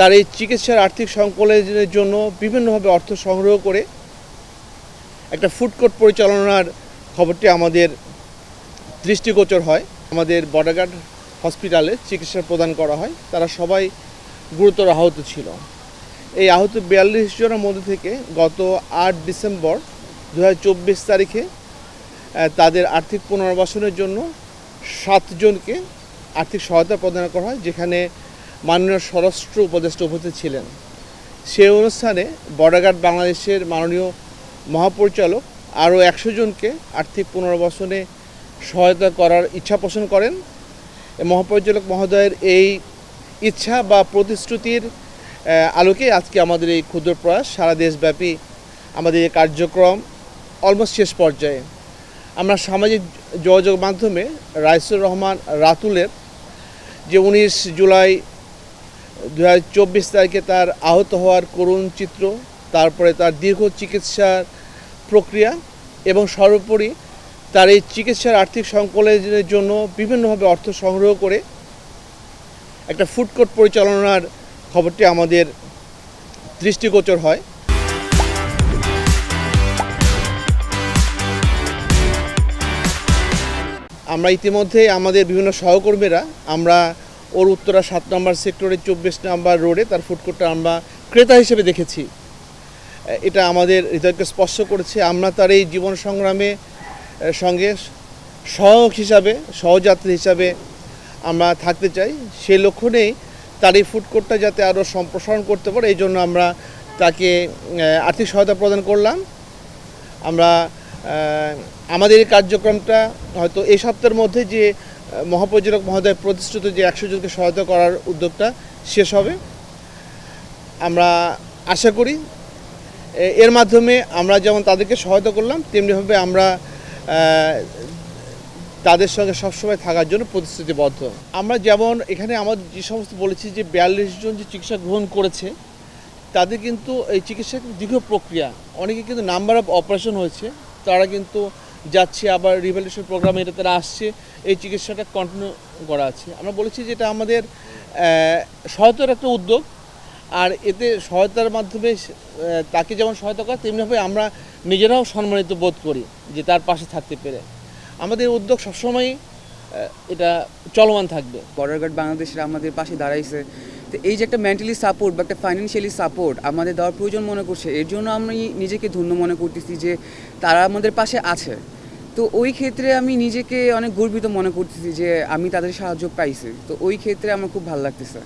তার এই চিকিৎসার আর্থিক সংকলনের জন্য বিভিন্নভাবে অর্থ সংগ্রহ করে একটা ফুড কোর্ট পরিচালনার খবরটি আমাদের দৃষ্টিগোচর হয়। আমাদের বর্ডারগার্ড হসপিটালে চিকিৎসা প্রদান করা হয়। তারা সবাই গুরুতর আহত ছিল। এই আহত বিয়াল্লিশ জনের মধ্যে থেকে গত আট ডিসেম্বর দু হাজার চব্বিশ তারিখে তাদের আর্থিক পুনর্বাসনের জন্য সাতজনকে আর্থিক সহায়তা প্রদান করা হয়, যেখানে মাননীয় স্বরাষ্ট্র উপদেষ্টা উপস্থিত ছিলেন। সেই অনুষ্ঠানে বর্ডারগার্ড বাংলাদেশের মাননীয় মহাপরিচালক আরও একশো জনকে আর্থিক পুনর্বাসনে সহায়তা করার ইচ্ছা পোষণ করেন। মহাপরিচালক মহোদয়ের এই ইচ্ছা বা প্রতিশ্রুতির আলোকে আজকে আমাদের এই ক্ষুদ্র প্রয়াস, সারা দেশব্যাপী আমাদের এই কার্যক্রম অলমোস্ট শেষ পর্যায়ে। আমরা সামাজিক যোগাযোগ মাধ্যমে রাইসুর রহমান রাতুলের যে উনিশ জুলাই দু চব্বিশ তারিখে তার আহত হওয়ার করুণ চিত্র, তারপরে তার দীর্ঘ চিকিৎসার প্রক্রিয়া এবং সর্বোপরি তার এই চিকিৎসার আর্থিক সংকলনের জন্য বিভিন্নভাবে অর্থ সংগ্রহ করে একটা ফুড কোর্ট পরিচালনার খবরটি আমাদের দৃষ্টিগোচর হয়। আমরা ইতিমধ্যে আমাদের বিভিন্ন সহকর্মীরা, আমরা ওর উত্তরা সাত নম্বর সেক্টরে চব্বিশ নম্বর রোডে তার ফুড কোর্টটা আমরা ক্রেতা হিসেবে দেখেছি। এটা আমাদের হৃদয়কে স্পর্শ করেছে। আমরা তার এই জীবন সংগ্রামে সঙ্গে সহক হিসাবে, সহযাত্রী হিসাবে আমরা থাকতে চাই। সে লক্ষ্য নেই তার এই ফুড কোর্টটা যাতে আরও সম্প্রসারণ করতে পারে, এই জন্য আমরা তাকে আর্থিক সহায়তা প্রদান করলাম। আমরা আমাদের এই কার্যক্রমটা হয়তো এই সপ্তাহের মধ্যে যে মহাপরিচালক মহোদয় প্রতিষ্ঠিত যে একশো জনকে সহায়তা করার উদ্যোগটা শেষ হবে। আমরা আশা করি এর মাধ্যমে আমরা যেমন তাদেরকে সহায়তা করলাম, তেমনিভাবে আমরা তাদের সঙ্গে সবসময় থাকার জন্য প্রতিশ্রুতিবদ্ধ। আমরা যেমন এখানে আমাদের যে সমস্ত বলেছি যে বিয়াল্লিশ জন যে চিকিৎসা গ্রহণ করেছে, তাদের কিন্তু এই চিকিৎসা দীর্ঘ প্রক্রিয়া। অনেকে কিন্তু নাম্বার অফ অপারেশন হয়েছে, তারা কিন্তু যাচ্ছে, আবার রিভ্যালুয়েশন প্রোগ্রামে এটা তারা আসছে। এই চিকিৎসাটা কন্টিনিউ করা আছে। আমরা বলেছি যে এটা আমাদের সহায়তার একটা উদ্যোগ। আর এতে সহায়তার মাধ্যমে তাকে যেমন সহায়তা করে, তেমনিভাবে আমরা নিজেরাও সম্মানিত বোধ করি যে তার পাশে থাকতে পেরে। আমাদের উদ্যোগ সবসময়ই এটা চলমান থাকবে। বর্ডার গার্ড বাংলাদেশের আমাদের পাশে দাঁড়াইছে। তো এই যে একটা মেন্টালি সাপোর্ট বা একটা ফাইন্যান্সিয়ালি সাপোর্ট আমাদের দেওয়ার প্রয়োজন মনে করছে, এর জন্য আমি নিজেকে ধন্য মনে করতেছি যে তারা আমাদের পাশে আছে। তো ওই ক্ষেত্রে আমি নিজেকে অনেক গর্বিত মনে করতেছি যে আমি তাদের সাহায্য পাইছি। তো ওই ক্ষেত্রে আমার খুব ভালো লাগতেছে।